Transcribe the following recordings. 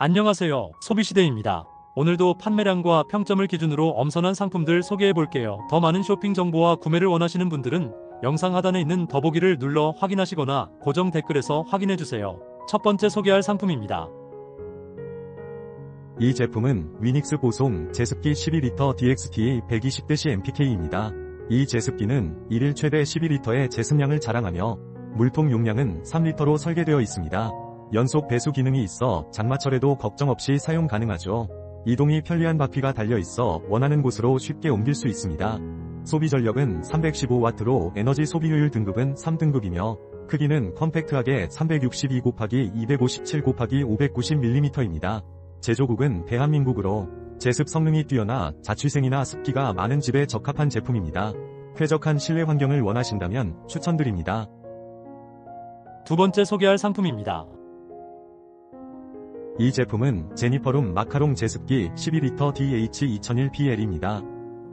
안녕하세요. 소비시대입니다. 오늘도 판매량과 평점을 기준으로 엄선한 상품들 소개해 볼게요. 더 많은 쇼핑 정보와 구매를 원하시는 분들은 영상 하단에 있는 더보기를 눌러 확인하시거나 고정 댓글에서 확인해 주세요. 첫 번째 소개할 상품입니다. 이 제품은 위닉스 보송 제습기 12리터 DXTA 120-MPK입니다. 이 제습기는 1일 최대 12리터의 제습량을 자랑하며 물통 용량은 3리터로 설계되어 있습니다. 연속 배수 기능이 있어 장마철에도 걱정 없이 사용 가능하죠. 이동이 편리한 바퀴가 달려 있어 원하는 곳으로 쉽게 옮길 수 있습니다. 소비 전력은 315W로 에너지 소비 효율 등급은 3등급이며 크기는 컴팩트하게 362 곱하기 257 곱하기 590mm입니다. 제조국은 대한민국으로 제습 성능이 뛰어나 자취생이나 습기가 많은 집에 적합한 제품입니다. 쾌적한 실내 환경을 원하신다면 추천드립니다. 두 번째 소개할 상품입니다. 이 제품은 제니퍼룸 마카롱 제습기 12리터 DH2001PL입니다.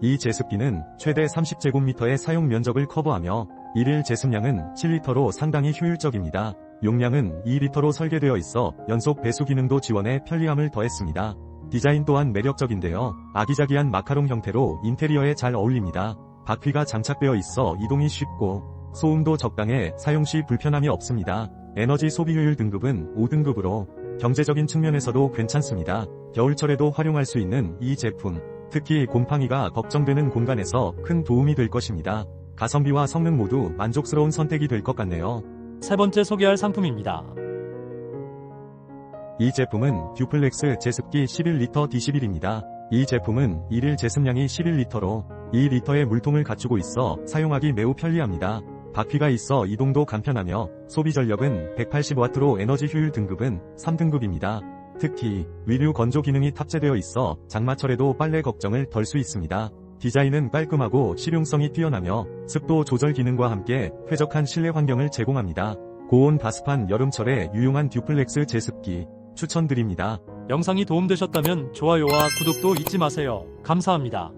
이 제습기는 최대 30제곱미터의 사용 면적을 커버하며 1일 제습량은 7리터로 상당히 효율적입니다. 용량은 2리터로 설계되어 있어 연속 배수 기능도 지원해 편리함을 더했습니다. 디자인 또한 매력적인데요. 아기자기한 마카롱 형태로 인테리어에 잘 어울립니다. 바퀴가 장착되어 있어 이동이 쉽고 소음도 적당해 사용 시 불편함이 없습니다. 에너지 소비 효율 등급은 5등급으로 경제적인 측면에서도 괜찮습니다. 겨울철에도 활용할 수 있는 이 제품, 특히 곰팡이가 걱정되는 공간에서 큰 도움이 될 것입니다. 가성비와 성능 모두 만족스러운 선택이 될 것 같네요. 세 번째 소개할 상품입니다. 이 제품은 듀플렉스 제습기 11리터 D11입니다. 이 제품은 1일 제습량이 11리터로 2리터의 물통을 갖추고 있어 사용하기 매우 편리합니다. 바퀴가 있어 이동도 간편하며 소비 전력은 180W로 에너지 효율 등급은 3등급입니다. 특히 위류 건조 기능이 탑재되어 있어 장마철에도 빨래 걱정을 덜 수 있습니다. 디자인은 깔끔하고 실용성이 뛰어나며 습도 조절 기능과 함께 쾌적한 실내 환경을 제공합니다. 고온 가습한 여름철에 유용한 듀플렉스 제습기 추천드립니다. 영상이 도움되셨다면 좋아요와 구독도 잊지 마세요. 감사합니다.